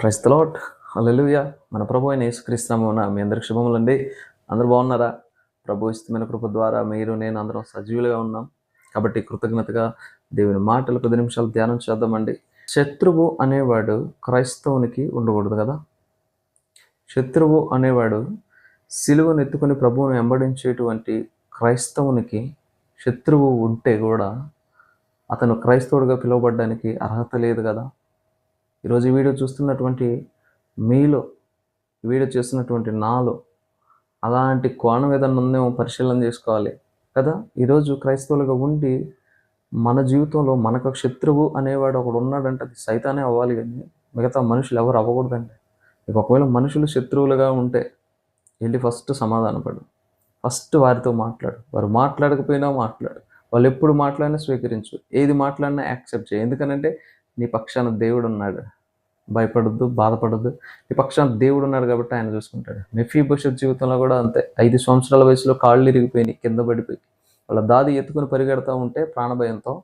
క్రైస్తలాట్ హల్లెలూయా. మన ప్రభు అయిన యేసుక్రీస్తునామమున మీ అందరికి శుభములండి. అందరూ బాగున్నారా? ప్రభు ఇష్టమైన కృప ద్వారా మీరు నేను అందరం సజీవులుగా ఉన్నాం. కాబట్టి కృతజ్ఞతగా దేవుని మాటలు పది నిమిషాలు ధ్యానం చేద్దామండి. శత్రువు అనేవాడు క్రైస్తవునికి ఉండకూడదు కదా? శత్రువు అనేవాడు సిలువను ఎత్తుకుని ప్రభువును వెంబడించేటువంటి క్రైస్తవునికి శత్రువు ఉంటే కూడా అతను క్రైస్తవుడిగా పిలువబడడానికి అర్హత లేదు కదా? ఈరోజు ఈ వీడియో చూస్తున్నటువంటి మీలో వీడియో చేస్తున్నటువంటి నాలో అలాంటి కోణం ఏదన్నా ఉందేమో పరిశీలన చేసుకోవాలి కదా? ఈరోజు క్రైస్తవులుగా ఉండి మన జీవితంలో మనకు శత్రువు అనేవాడు ఒకడు ఉన్నాడంటే అది సైతానే అవ్వాలి కానీ మిగతా మనుషులు ఎవరు అవ్వకూడదండి. ఇక ఒకవేళ మనుషులు శత్రువులుగా ఉంటే వెళ్ళి ఫస్ట్ సమాధానపడు ఫస్ట్ వారితో మాట్లాడు. వారు మాట్లాడకపోయినా మాట్లాడు. వాళ్ళు ఎప్పుడు మాట్లాడినా స్వీకరించు. ఏది మాట్లాడినా యాక్సెప్ట్ చేయి. ఎందుకనంటే నీ పక్షాన దేవుడు ఉన్నాడు భయపడద్దు బాధపడద్దు. నీ పక్షాన దేవుడు ఉన్నాడు కాబట్టి ఆయన చూసుకుంటాడు. మెఫీ భవిష్యత్ జీవితంలో కూడా అంతే. ఐదు సంవత్సరాల వయసులో కాళ్ళు ఇరిగిపోయినాయి కింద పడిపోయి. వాళ్ళ దాది ఎత్తుకుని పరిగెడతా ఉంటే ప్రాణభయంతో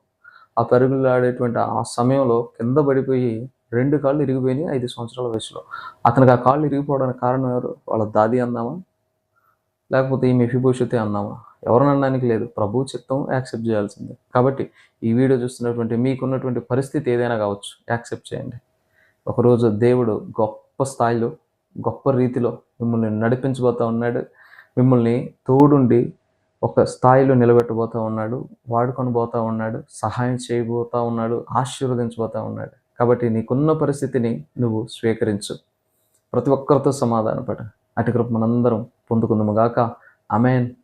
ఆ పరుగులు ఆడేటువంటి ఆ సమయంలో కింద పడిపోయి రెండు కాళ్ళు ఇరిగిపోయినాయి ఐదు సంవత్సరాల వయసులో. అతనికి ఆ కాళ్ళు ఇరిగిపోవడానికి కారణం ఎవరు? వాళ్ళ దాది అందామా? లేకపోతే ఈమె మెఫీ భవిష్యత్తే అందామా ఎవరిని అనడానికి లేదు. ప్రభు చిత్తం యాక్సెప్ట్ చేయాల్సిందే. కాబట్టి ఈ వీడియో చూస్తున్నటువంటి మీకున్నటువంటి పరిస్థితి ఏదైనా కావచ్చు యాక్సెప్ట్ చేయండి. ఒకరోజు దేవుడు గొప్ప స్థాయిలో గొప్ప రీతిలో మిమ్మల్ని నడిపించబోతూ ఉన్నాడు. మిమ్మల్ని తోడుండి ఒక స్థాయిలో నిలబెట్టబోతా ఉన్నాడు. వాడుకొని పోతా ఉన్నాడు. సహాయం చేయబోతా ఉన్నాడు. ఆశీర్వదించబోతూ ఉన్నాడు. కాబట్టి నీకున్న పరిస్థితిని నువ్వు స్వీకరించు. ప్రతి ఒక్కరితో సమాధానపడ. అటు కృప మనందరం పొందుకుందుము గాక. అమెన్